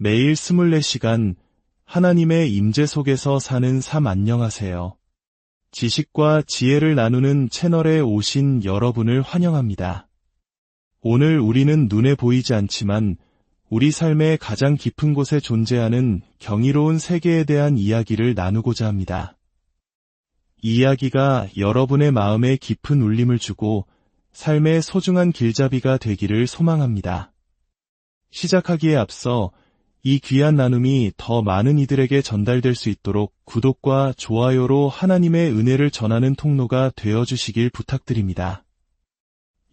매일 24시간 하나님의 임재 속에서 사는 삶 안녕하세요. 지식과 지혜를 나누는 채널에 오신 여러분을 환영합니다. 오늘 우리는 눈에 보이지 않지만 우리 삶의 가장 깊은 곳에 존재하는 경이로운 세계에 대한 이야기를 나누고자 합니다. 이 이야기가 여러분의 마음에 깊은 울림을 주고 삶의 소중한 길잡이가 되기를 소망합니다. 시작하기에 앞서 이 귀한 나눔이 더 많은 이들에게 전달될 수 있도록 구독과 좋아요로 하나님의 은혜를 전하는 통로가 되어 주시길 부탁드립니다.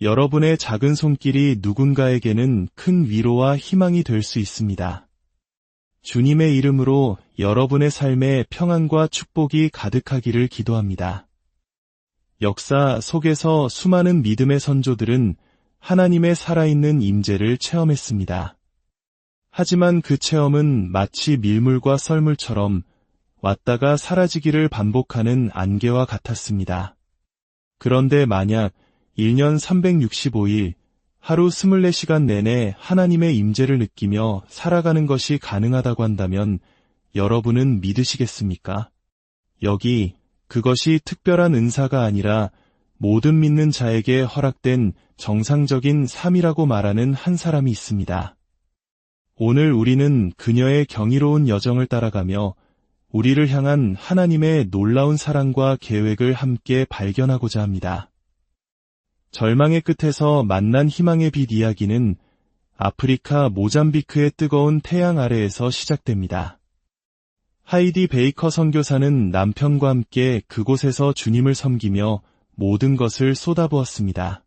여러분의 작은 손길이 누군가에게는 큰 위로와 희망이 될 수 있습니다. 주님의 이름으로 여러분의 삶에 평안과 축복이 가득하기를 기도합니다. 역사 속에서 수많은 믿음의 선조들은 하나님의 살아있는 임재를 체험했습니다. 하지만 그 체험은 마치 밀물과 썰물처럼 왔다가 사라지기를 반복하는 안개와 같았습니다. 그런데 만약 1년 365일 하루 24시간 내내 하나님의 임재를 느끼며 살아가는 것이 가능하다고 한다면 여러분은 믿으시겠습니까? 여기 그것이 특별한 은사가 아니라 모든 믿는 자에게 허락된 정상적인 삶이라고 말하는 한 사람이 있습니다. 오늘 우리는 그녀의 경이로운 여정을 따라가며 우리를 향한 하나님의 놀라운 사랑과 계획을 함께 발견하고자 합니다. 절망의 끝에서 만난 희망의 빛 이야기는 아프리카 모잠비크의 뜨거운 태양 아래에서 시작됩니다. 하이디 베이커 선교사는 남편과 함께 그곳에서 주님을 섬기며 모든 것을 쏟아부었습니다.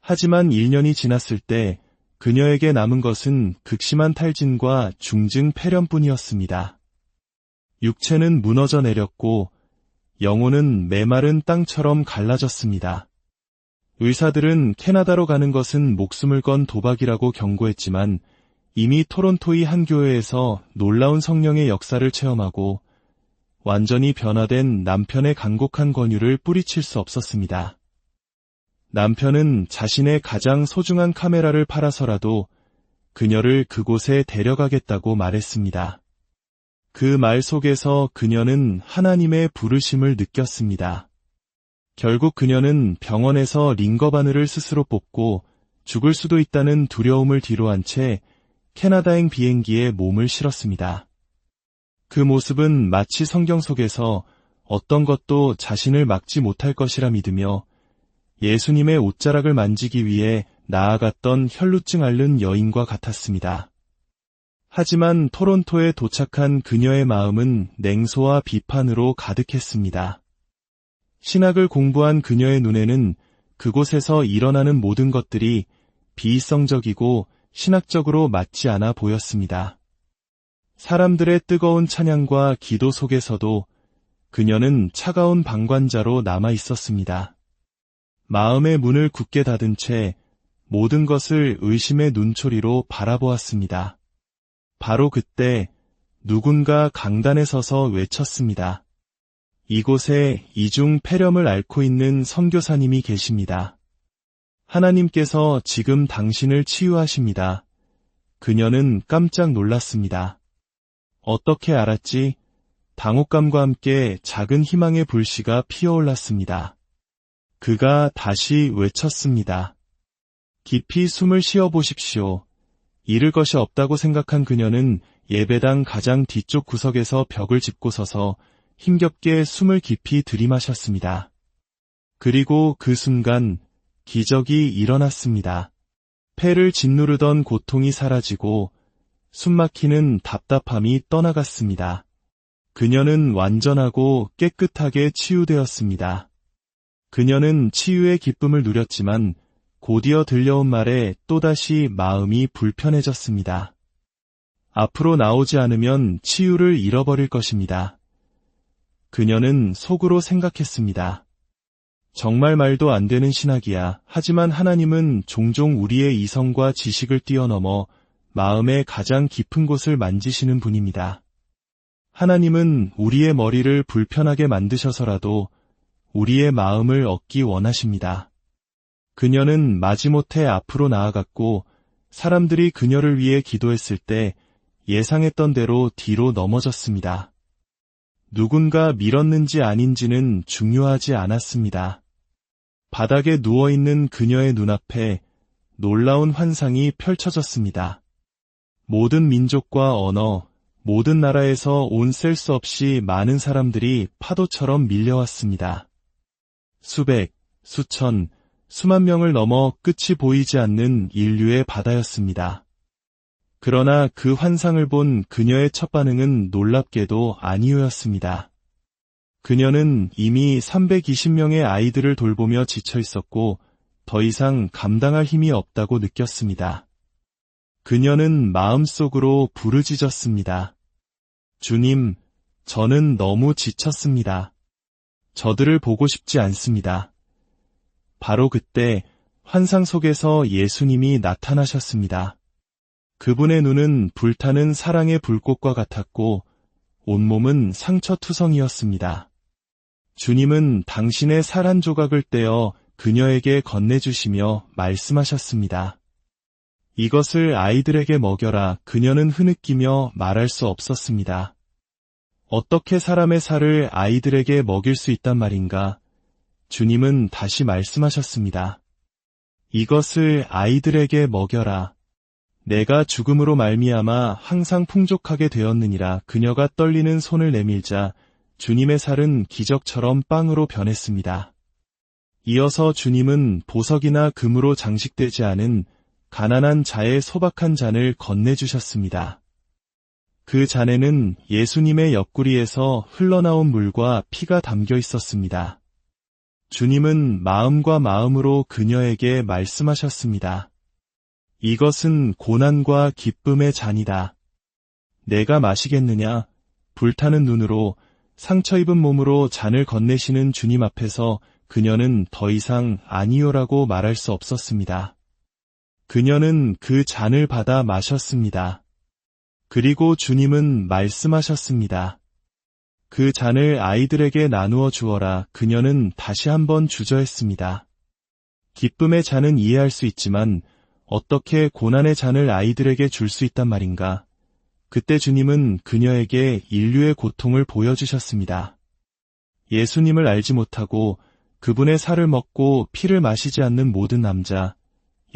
하지만 1년이 지났을 때 그녀에게 남은 것은 극심한 탈진과 중증 폐렴뿐이었습니다. 육체는 무너져 내렸고 영혼은 메마른 땅처럼 갈라졌습니다. 의사들은 캐나다로 가는 것은 목숨을 건 도박이라고 경고했지만 이미 토론토의 한 교회에서 놀라운 성령의 역사를 체험하고 완전히 변화된 남편의 간곡한 권유를 뿌리칠 수 없었습니다. 남편은 자신의 가장 소중한 카메라를 팔아서라도 그녀를 그곳에 데려가겠다고 말했습니다. 그 말 속에서 그녀는 하나님의 부르심을 느꼈습니다. 결국 그녀는 병원에서 링거 바늘을 스스로 뽑고 죽을 수도 있다는 두려움을 뒤로한 채 캐나다행 비행기에 몸을 실었습니다. 그 모습은 마치 성경 속에서 어떤 것도 자신을 막지 못할 것이라 믿으며 예수님의 옷자락을 만지기 위해 나아갔던 혈루증 앓는 여인과 같았습니다. 하지만 토론토에 도착한 그녀의 마음은 냉소와 비판으로 가득했습니다. 신학을 공부한 그녀의 눈에는 그곳에서 일어나는 모든 것들이 비이성적이고 신학적으로 맞지 않아 보였습니다. 사람들의 뜨거운 찬양과 기도 속에서도 그녀는 차가운 방관자로 남아 있었습니다. 마음의 문을 굳게 닫은 채 모든 것을 의심의 눈초리로 바라보았습니다. 바로 그때 누군가 강단에 서서 외쳤습니다. 이곳에 이중 폐렴을 앓고 있는 선교사님이 계십니다. 하나님께서 지금 당신을 치유하십니다. 그녀는 깜짝 놀랐습니다. 어떻게 알았지? 당혹감과 함께 작은 희망의 불씨가 피어올랐습니다. 그가 다시 외쳤습니다. 깊이 숨을 쉬어 보십시오. 잃을 것이 없다고 생각한 그녀는 예배당 가장 뒤쪽 구석에서 벽을 짚고 서서 힘겹게 숨을 깊이 들이마셨습니다. 그리고 그 순간 기적이 일어났습니다. 폐를 짓누르던 고통이 사라지고 숨막히는 답답함이 떠나갔습니다. 그녀는 완전하고 깨끗하게 치유되었습니다. 그녀는 치유의 기쁨을 누렸지만 곧이어 들려온 말에 또다시 마음이 불편해졌습니다. 앞으로 나오지 않으면 치유를 잃어버릴 것입니다. 그녀는 속으로 생각했습니다. 정말 말도 안 되는 신학이야. 하지만 하나님은 종종 우리의 이성과 지식을 뛰어넘어 마음의 가장 깊은 곳을 만지시는 분입니다. 하나님은 우리의 머리를 불편하게 만드셔서라도 우리의 마음을 얻기 원하십니다. 그녀는 마지못해 앞으로 나아갔고 사람들이 그녀를 위해 기도했을 때 예상했던 대로 뒤로 넘어졌습니다. 누군가 밀었는지 아닌지는 중요하지 않았습니다. 바닥에 누워있는 그녀의 눈앞에 놀라운 환상이 펼쳐졌습니다. 모든 민족과 언어, 모든 나라에서 온 셀 수 없이 많은 사람들이 파도처럼 밀려왔습니다. 수백, 수천, 수만 명을 넘어 끝이 보이지 않는 인류의 바다였습니다. 그러나 그 환상을 본 그녀의 첫 반응은 놀랍게도 아니오였습니다. 그녀는 이미 320명의 아이들을 돌보며 지쳐 있었고 더 이상 감당할 힘이 없다고 느꼈습니다. 그녀는 마음속으로 부르짖었습니다. 주님, 저는 너무 지쳤습니다. 저들을 보고 싶지 않습니다. 바로 그때 환상 속에서 예수님이 나타나셨습니다. 그분의 눈은 불타는 사랑의 불꽃과 같았고 온몸은 상처투성이었습니다. 주님은 당신의 살 한 조각을 떼어 그녀에게 건네주시며 말씀하셨습니다. 이것을 아이들에게 먹여라 그녀는 흐느끼며 말할 수 없었습니다. 어떻게 사람의 살을 아이들에게 먹일 수 있단 말인가? 주님은 다시 말씀하셨습니다. 이것을 아이들에게 먹여라. 내가 죽음으로 말미암아 항상 풍족하게 되었느니라 그녀가 떨리는 손을 내밀자 주님의 살은 기적처럼 빵으로 변했습니다. 이어서 주님은 보석이나 금으로 장식되지 않은 가난한 자의 소박한 잔을 건네주셨습니다. 그 잔에는 예수님의 옆구리에서 흘러나온 물과 피가 담겨 있었습니다. 주님은 마음과 마음으로 그녀에게 말씀하셨습니다. 이것은 고난과 기쁨의 잔이다. 내가 마시겠느냐? 불타는 눈으로 상처 입은 몸으로 잔을 건네시는 주님 앞에서 그녀는 더 이상 아니요라고 말할 수 없었습니다. 그녀는 그 잔을 받아 마셨습니다. 그리고 주님은 말씀하셨습니다. 그 잔을 아이들에게 나누어 주어라 그녀는 다시 한번 주저했습니다. 기쁨의 잔은 이해할 수 있지만 어떻게 고난의 잔을 아이들에게 줄 수 있단 말인가? 그때 주님은 그녀에게 인류의 고통을 보여주셨습니다. 예수님을 알지 못하고 그분의 살을 먹고 피를 마시지 않는 모든 남자,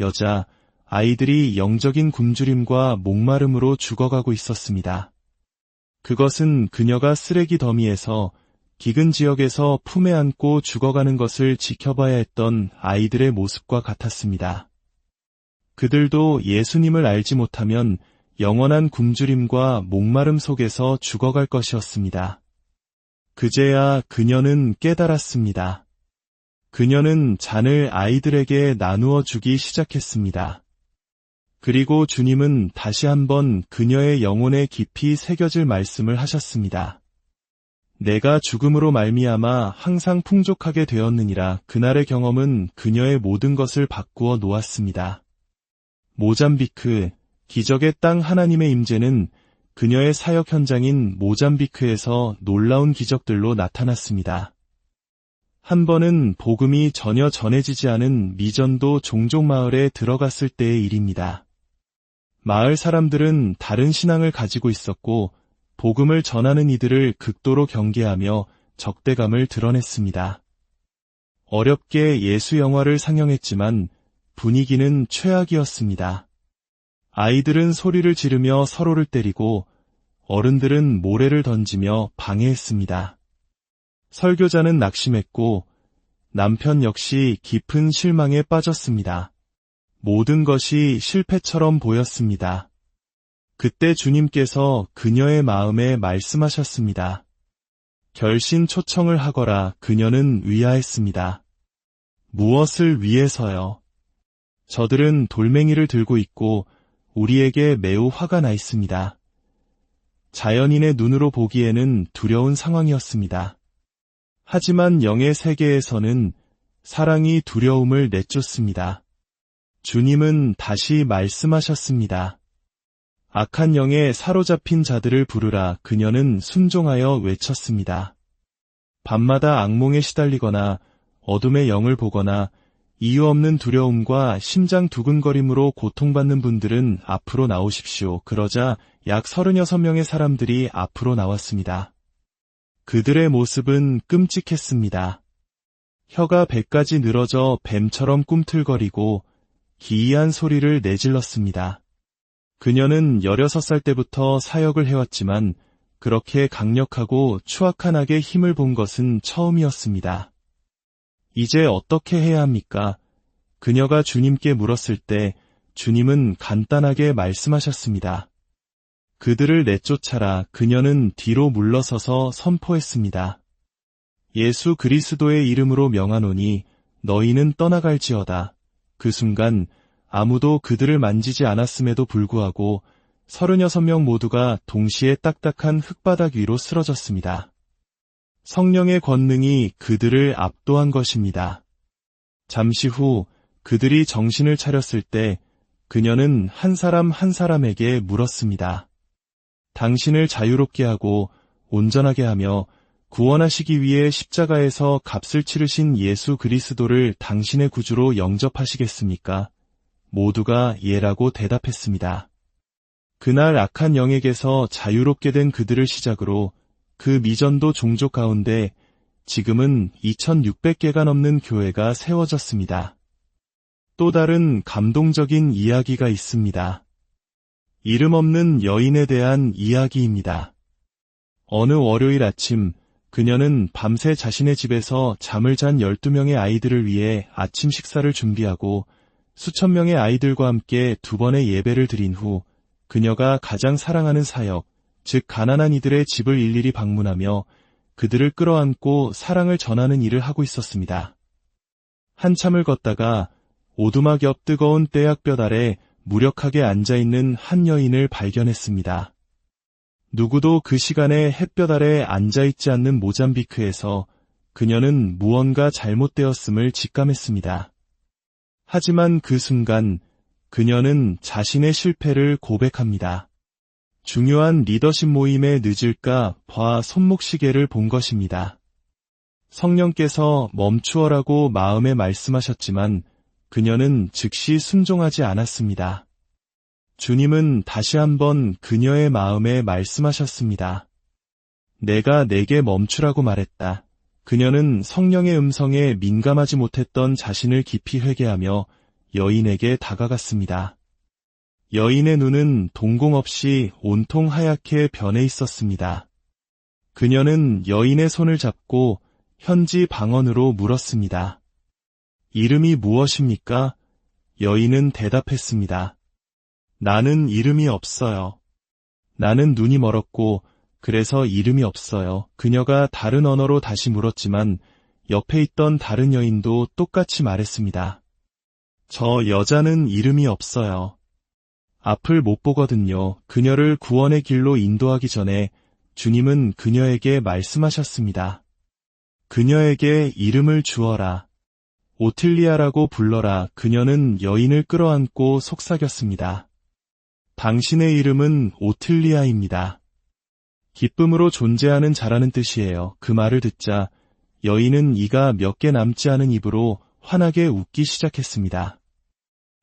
여자, 아이들이 영적인 굶주림과 목마름으로 죽어가고 있었습니다. 그것은 그녀가 쓰레기 더미에서 기근 지역에서 품에 안고 죽어가는 것을 지켜봐야 했던 아이들의 모습과 같았습니다. 그들도 예수님을 알지 못하면 영원한 굶주림과 목마름 속에서 죽어갈 것이었습니다. 그제야 그녀는 깨달았습니다. 그녀는 잔을 아이들에게 나누어 주기 시작했습니다. 그리고 주님은 다시 한번 그녀의 영혼에 깊이 새겨질 말씀을 하셨습니다. 내가 죽음으로 말미암아 항상 풍족하게 되었느니라 그날의 경험은 그녀의 모든 것을 바꾸어 놓았습니다. 모잠비크, 기적의 땅 하나님의 임재는 그녀의 사역 현장인 모잠비크에서 놀라운 기적들로 나타났습니다. 한 번은 복음이 전혀 전해지지 않은 미전도 종족 마을에 들어갔을 때의 일입니다. 마을 사람들은 다른 신앙을 가지고 있었고 복음을 전하는 이들을 극도로 경계하며 적대감을 드러냈습니다. 어렵게 예수 영화를 상영했지만 분위기는 최악이었습니다. 아이들은 소리를 지르며 서로를 때리고 어른들은 모래를 던지며 방해했습니다. 설교자는 낙심했고 남편 역시 깊은 실망에 빠졌습니다. 모든 것이 실패처럼 보였습니다. 그때 주님께서 그녀의 마음에 말씀하셨습니다. 결신 초청을 하거라 그녀는 위하했습니다. 무엇을 위해서요? 저들은 돌멩이를 들고 있고 우리에게 매우 화가 나 있습니다. 자연인의 눈으로 보기에는 두려운 상황이었습니다. 하지만 영의 세계에서는 사랑이 두려움을 내쫓습니다. 주님은 다시 말씀하셨습니다. 악한 영에 사로잡힌 자들을 부르라 그녀는 순종하여 외쳤습니다. 밤마다 악몽에 시달리거나 어둠의 영을 보거나 이유 없는 두려움과 심장 두근거림으로 고통받는 분들은 앞으로 나오십시오. 그러자 약 36명의 사람들이 앞으로 나왔습니다. 그들의 모습은 끔찍했습니다. 혀가 배까지 늘어져 뱀처럼 꿈틀거리고 기이한 소리를 내질렀습니다. 그녀는 16살 때부터 사역을 해왔지만 그렇게 강력하고 추악한 악의 힘을 본 것은 처음이었습니다. 이제 어떻게 해야 합니까? 그녀가 주님께 물었을 때 주님은 간단하게 말씀하셨습니다. 그들을 내쫓아라 그녀는 뒤로 물러서서 선포했습니다. 예수 그리스도의 이름으로 명하노니 너희는 떠나갈지어다. 그 순간 아무도 그들을 만지지 않았음에도 불구하고 36명 모두가 동시에 딱딱한 흙바닥 위로 쓰러졌습니다. 성령의 권능이 그들을 압도한 것입니다. 잠시 후 그들이 정신을 차렸을 때 그녀는 한 사람 한 사람에게 물었습니다. 당신을 자유롭게 하고 온전하게 하며 구원하시기 위해 십자가에서 값을 치르신 예수 그리스도를 당신의 구주로 영접하시겠습니까? 모두가 예라고 대답했습니다. 그날 악한 영에게서 자유롭게 된 그들을 시작으로 그 미전도 종족 가운데 지금은 2600개가 넘는 교회가 세워졌습니다. 또 다른 감동적인 이야기가 있습니다. 이름 없는 여인에 대한 이야기입니다. 어느 월요일 아침 그녀는 밤새 자신의 집에서 잠을 잔 12명의 아이들을 위해 아침 식사를 준비하고 수천 명의 아이들과 함께 두 번의 예배를 드린 후 그녀가 가장 사랑하는 사역, 즉 가난한 이들의 집을 일일이 방문하며 그들을 끌어안고 사랑을 전하는 일을 하고 있었습니다. 한참을 걷다가 오두막 옆 뜨거운 떼약볕 아래 무력하게 앉아있는 한 여인을 발견했습니다. 누구도 그 시간에 햇볕 아래 앉아있지 않는 모잠비크에서 그녀는 무언가 잘못되었음을 직감했습니다. 하지만 그 순간 그녀는 자신의 실패를 고백합니다. 중요한 리더십 모임에 늦을까 봐 손목시계를 본 것입니다. 성령께서 멈추어라고 마음에 말씀하셨지만 그녀는 즉시 순종하지 않았습니다. 주님은 다시 한번 그녀의 마음에 말씀하셨습니다. 내가 내게 멈추라고 말했다. 그녀는 성령의 음성에 민감하지 못했던 자신을 깊이 회개하며 여인에게 다가갔습니다. 여인의 눈은 동공 없이 온통 하얗게 변해 있었습니다. 그녀는 여인의 손을 잡고 현지 방언으로 물었습니다. 이름이 무엇입니까? 여인은 대답했습니다. 나는 이름이 없어요. 나는 눈이 멀었고 그래서 이름이 없어요. 그녀가 다른 언어로 다시 물었지만 옆에 있던 다른 여인도 똑같이 말했습니다. 저 여자는 이름이 없어요. 앞을 못 보거든요. 그녀를 구원의 길로 인도하기 전에 주님은 그녀에게 말씀하셨습니다. 그녀에게 이름을 주어라. 오틸리아라고 불러라. 그녀는 여인을 끌어안고 속삭였습니다. 당신의 이름은 오틸리아입니다. 기쁨으로 존재하는 자라는 뜻이에요. 그 말을 듣자 여인은 이가 몇 개 남지 않은 입으로 환하게 웃기 시작했습니다.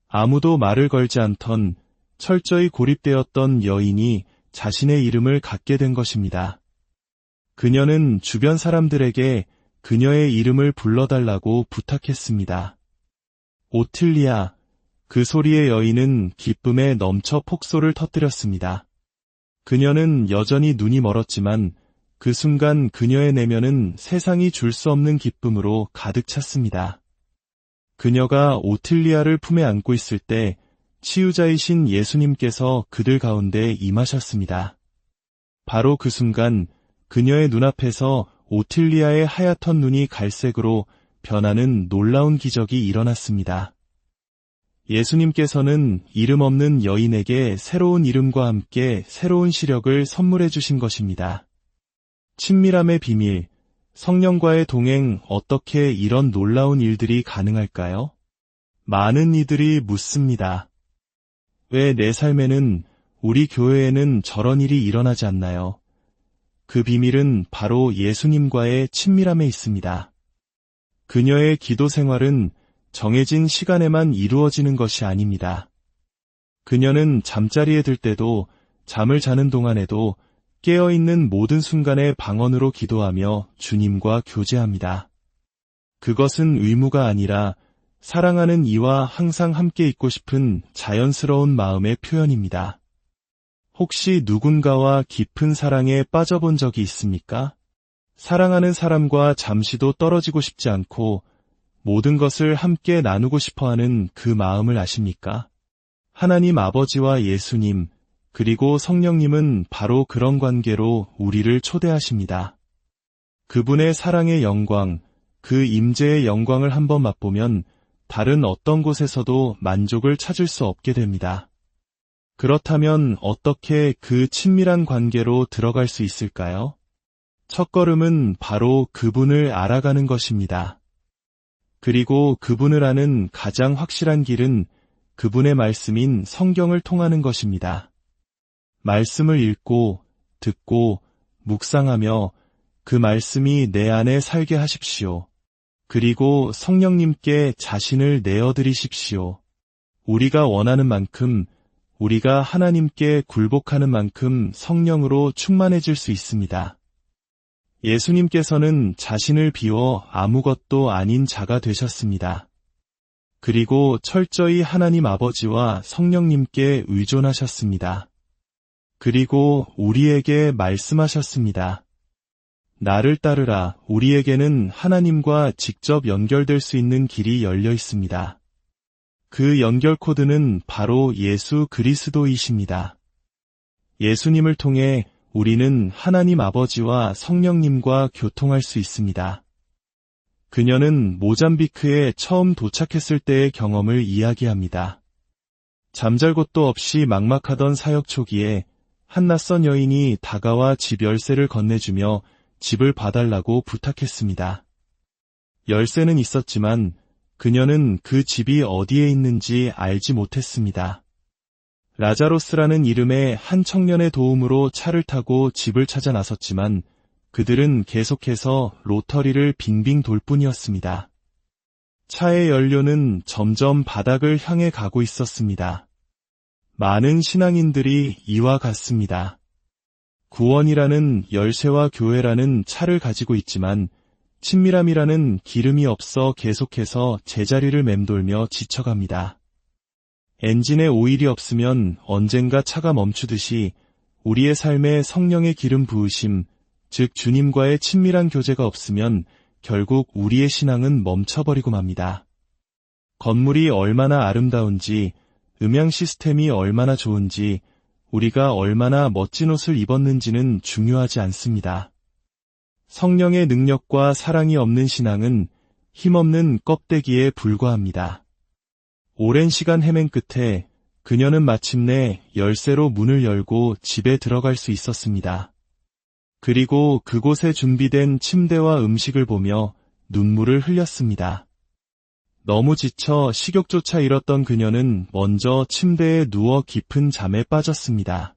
아무도 말을 걸지 않던 철저히 고립되었던 여인이 자신의 이름을 갖게 된 것입니다. 그녀는 주변 사람들에게 그녀의 이름을 불러달라고 부탁했습니다. 오틀리아, 그 소리의 여인은 기쁨에 넘쳐 폭소를 터뜨렸습니다. 그녀는 여전히 눈이 멀었지만 그 순간 그녀의 내면은 세상이 줄 수 없는 기쁨으로 가득 찼습니다. 그녀가 오틀리아를 품에 안고 있을 때 치유자이신 예수님께서 그들 가운데 임하셨습니다. 바로 그 순간 그녀의 눈앞에서 오틸리아의 하얗던 눈이 갈색으로 변하는 놀라운 기적이 일어났습니다. 예수님께서는 이름 없는 여인에게 새로운 이름과 함께 새로운 시력을 선물해 주신 것입니다. 친밀함의 비밀, 성령과의 동행 어떻게 이런 놀라운 일들이 가능할까요? 많은 이들이 묻습니다. 왜 내 삶에는 우리 교회에는 저런 일이 일어나지 않나요? 그 비밀은 바로 예수님과의 친밀함에 있습니다. 그녀의 기도 생활은 정해진 시간에만 이루어지는 것이 아닙니다. 그녀는 잠자리에 들 때도 잠을 자는 동안에도 깨어있는 모든 순간에 방언으로 기도하며 주님과 교제합니다. 그것은 의무가 아니라 사랑하는 이와 항상 함께 있고 싶은 자연스러운 마음의 표현입니다. 혹시 누군가와 깊은 사랑에 빠져본 적이 있습니까? 사랑하는 사람과 잠시도 떨어지고 싶지 않고 모든 것을 함께 나누고 싶어 하는 그 마음을 아십니까? 하나님 아버지와 예수님, 그리고 성령님은 바로 그런 관계로 우리를 초대하십니다. 그분의 사랑의 영광, 그 임재의 영광을 한번 맛보면 다른 어떤 곳에서도 만족을 찾을 수 없게 됩니다. 그렇다면 어떻게 그 친밀한 관계로 들어갈 수 있을까요? 첫걸음은 바로 그분을 알아가는 것입니다. 그리고 그분을 아는 가장 확실한 길은 그분의 말씀인 성경을 통하는 것입니다. 말씀을 읽고, 듣고, 묵상하며 그 말씀이 내 안에 살게 하십시오. 그리고 성령님께 자신을 내어드리십시오. 우리가 원하는 만큼, 우리가 하나님께 굴복하는 만큼 성령으로 충만해질 수 있습니다. 예수님께서는 자신을 비워 아무것도 아닌 자가 되셨습니다. 그리고 철저히 하나님 아버지와 성령님께 의존하셨습니다. 그리고 우리에게 말씀하셨습니다. 나를 따르라 우리에게는 하나님과 직접 연결될 수 있는 길이 열려 있습니다. 그 연결 코드는 바로 예수 그리스도이십니다. 예수님을 통해 우리는 하나님 아버지와 성령님과 교통할 수 있습니다. 그녀는 모잠비크에 처음 도착했을 때의 경험을 이야기합니다. 잠잘 곳도 없이 막막하던 사역 초기에 한 낯선 여인이 다가와 집 열쇠를 건네주며 집을 봐달라고 부탁했습니다. 열쇠는 있었지만 그녀는 그 집이 어디에 있는지 알지 못했습니다. 라자로스라는 이름의 한 청년의 도움으로 차를 타고 집을 찾아 나섰지만 그들은 계속해서 로터리를 빙빙 돌 뿐이었습니다. 차의 연료는 점점 바닥을 향해 가고 있었습니다. 많은 신앙인들이 이와 같습니다. 구원이라는 열쇠와 교회라는 차를 가지고 있지만 친밀함이라는 기름이 없어 계속해서 제자리를 맴돌며 지쳐갑니다. 엔진에 오일이 없으면 언젠가 차가 멈추듯이 우리의 삶에 성령의 기름 부으심, 즉 주님과의 친밀한 교제가 없으면 결국 우리의 신앙은 멈춰버리고 맙니다. 건물이 얼마나 아름다운지 음향 시스템이 얼마나 좋은지, 우리가 얼마나 멋진 옷을 입었는지는 중요하지 않습니다. 성령의 능력과 사랑이 없는 신앙은 힘없는 껍데기에 불과합니다. 오랜 시간 헤맨 끝에 그녀는 마침내 열쇠로 문을 열고 집에 들어갈 수 있었습니다. 그리고 그곳에 준비된 침대와 음식을 보며 눈물을 흘렸습니다. 너무 지쳐 식욕조차 잃었던 그녀는 먼저 침대에 누워 깊은 잠에 빠졌습니다.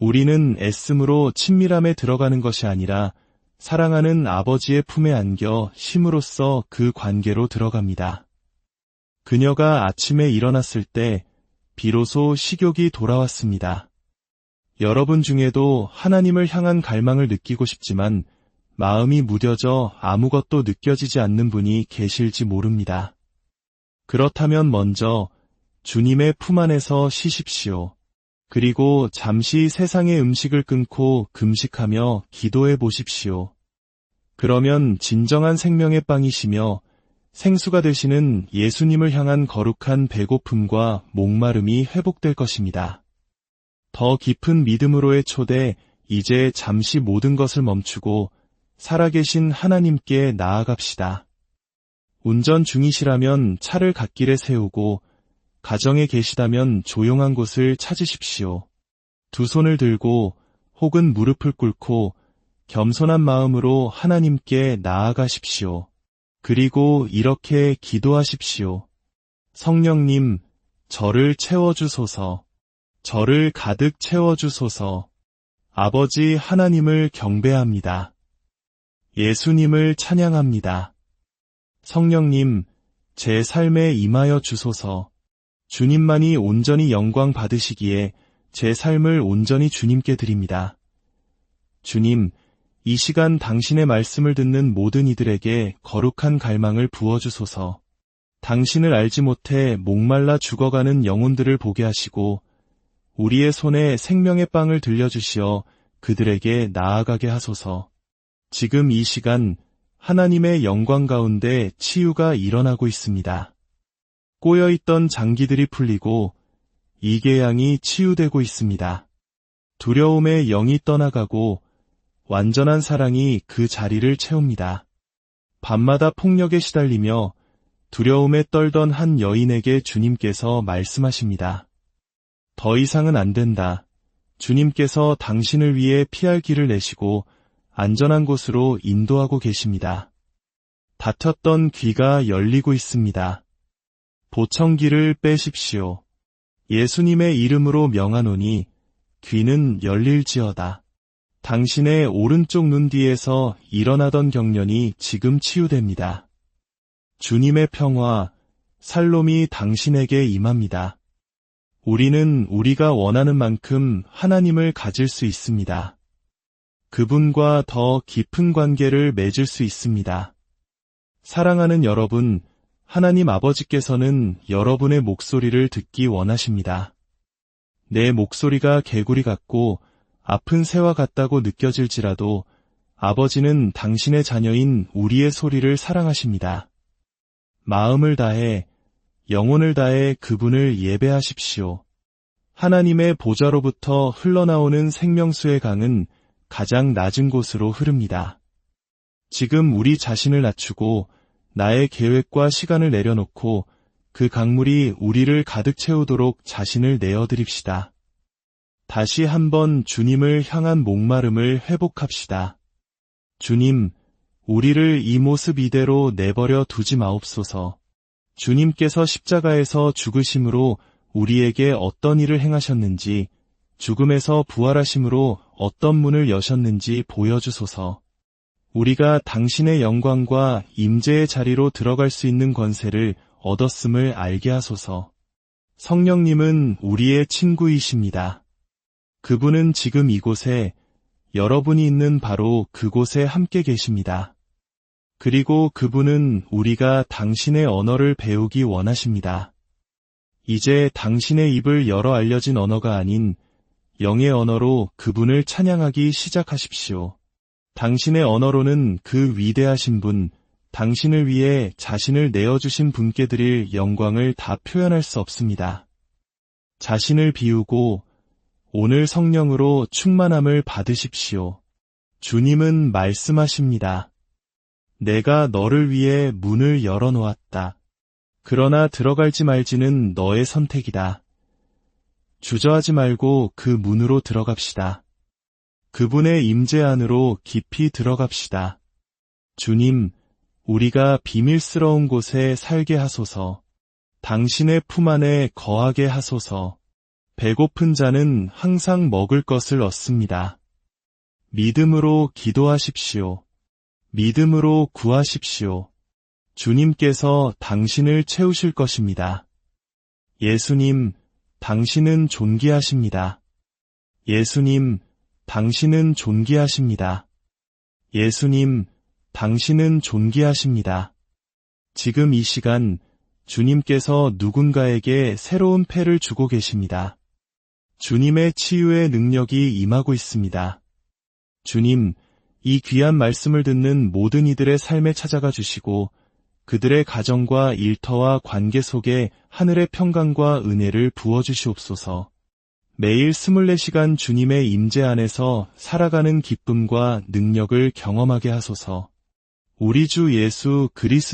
우리는 애씀으로 친밀함에 들어가는 것이 아니라 사랑하는 아버지의 품에 안겨 힘으로써 그 관계로 들어갑니다. 그녀가 아침에 일어났을 때 비로소 식욕이 돌아왔습니다. 여러분 중에도 하나님을 향한 갈망을 느끼고 싶지만 마음이 무뎌져 아무것도 느껴지지 않는 분이 계실지 모릅니다. 그렇다면 먼저 주님의 품 안에서 쉬십시오. 그리고 잠시 세상의 음식을 끊고 금식하며 기도해 보십시오. 그러면 진정한 생명의 빵이시며 생수가 되시는 예수님을 향한 거룩한 배고픔과 목마름이 회복될 것입니다. 더 깊은 믿음으로의 초대, 이제 잠시 모든 것을 멈추고 살아계신 하나님께 나아갑시다. 운전 중이시라면 차를 갓길에 세우고 가정에 계시다면 조용한 곳을 찾으십시오. 두 손을 들고 혹은 무릎을 꿇고 겸손한 마음으로 하나님께 나아가십시오. 그리고 이렇게 기도하십시오. 성령님, 저를 채워주소서. 저를 가득 채워주소서. 아버지 하나님을 경배합니다. 예수님을 찬양합니다. 성령님, 제 삶에 임하여 주소서. 주님만이 온전히 영광 받으시기에 제 삶을 온전히 주님께 드립니다. 주님, 이 시간 당신의 말씀을 듣는 모든 이들에게 거룩한 갈망을 부어주소서. 당신을 알지 못해 목말라 죽어가는 영혼들을 보게 하시고 우리의 손에 생명의 빵을 들려주시어 그들에게 나아가게 하소서. 지금 이 시간 하나님의 영광 가운데 치유가 일어나고 있습니다. 꼬여있던 장기들이 풀리고 이계양이 치유되고 있습니다. 두려움의 영이 떠나가고 완전한 사랑이 그 자리를 채웁니다. 밤마다 폭력에 시달리며 두려움에 떨던 한 여인에게 주님께서 말씀하십니다. 더 이상은 안 된다. 주님께서 당신을 위해 피할 길을 내시고 안전한 곳으로 인도하고 계십니다. 닫혔던 귀가 열리고 있습니다. 보청기를 빼십시오. 예수님의 이름으로 명하노니 귀는 열릴지어다. 당신의 오른쪽 눈 뒤에서 일어나던 경련이 지금 치유됩니다. 주님의 평화, 살롬이 당신에게 임합니다. 우리는 우리가 원하는 만큼 하나님을 가질 수 있습니다. 그분과 더 깊은 관계를 맺을 수 있습니다. 사랑하는 여러분, 하나님 아버지께서는 여러분의 목소리를 듣기 원하십니다. 내 목소리가 개구리 같고 아픈 새와 같다고 느껴질지라도 아버지는 당신의 자녀인 우리의 소리를 사랑하십니다. 마음을 다해, 영혼을 다해 그분을 예배하십시오. 하나님의 보좌로부터 흘러나오는 생명수의 강은 가장 낮은 곳으로 흐릅니다. 지금 우리 자신을 낮추고 나의 계획과 시간을 내려놓고 그 강물이 우리를 가득 채우도록 자신을 내어드립시다. 다시 한번 주님을 향한 목마름을 회복합시다. 주님, 우리를 이 모습 이대로 내버려 두지 마옵소서. 주님께서 십자가에서 죽으심으로 우리에게 어떤 일을 행하셨는지, 죽음에서 부활하심으로 어떤 문을 여셨는지 보여주소서. 우리가 당신의 영광과 임재의 자리로 들어갈 수 있는 권세를 얻었음을 알게 하소서. 성령님은 우리의 친구이십니다. 그분은 지금 이곳에 여러분이 있는 바로 그곳에 함께 계십니다. 그리고 그분은 우리가 당신의 언어를 배우기 원하십니다. 이제 당신의 입을 열어 알려진 언어가 아닌 영의 언어로 그분을 찬양하기 시작하십시오. 당신의 언어로는 그 위대하신 분, 당신을 위해 자신을 내어주신 분께 드릴 영광을 다 표현할 수 없습니다. 자신을 비우고 오늘 성령으로 충만함을 받으십시오. 주님은 말씀하십니다. 내가 너를 위해 문을 열어놓았다. 그러나 들어갈지 말지는 너의 선택이다. 주저하지 말고 그 문으로 들어갑시다. 그분의 임재 안으로 깊이 들어갑시다. 주님, 우리가 비밀스러운 곳에 살게 하소서. 당신의 품 안에 거하게 하소서. 배고픈 자는 항상 먹을 것을 얻습니다. 믿음으로 기도하십시오. 믿음으로 구하십시오. 주님께서 당신을 채우실 것입니다. 예수님, 당신은 존귀하십니다. 예수님, 당신은 존귀하십니다. 예수님, 당신은 존귀하십니다. 지금 이 시간 주님께서 누군가에게 새로운 패를 주고 계십니다. 주님의 치유의 능력이 임하고 있습니다. 주님, 이 귀한 말씀을 듣는 모든 이들의 삶에 찾아가 주시고 그들의 가정과 일터와 관계 속에 하늘의 평강과 은혜를 부어 주시옵소서. 매일 24시간 주님의 임재 안에서 살아가는 기쁨과 능력을 경험하게 하소서. 우리 주 예수 그리스도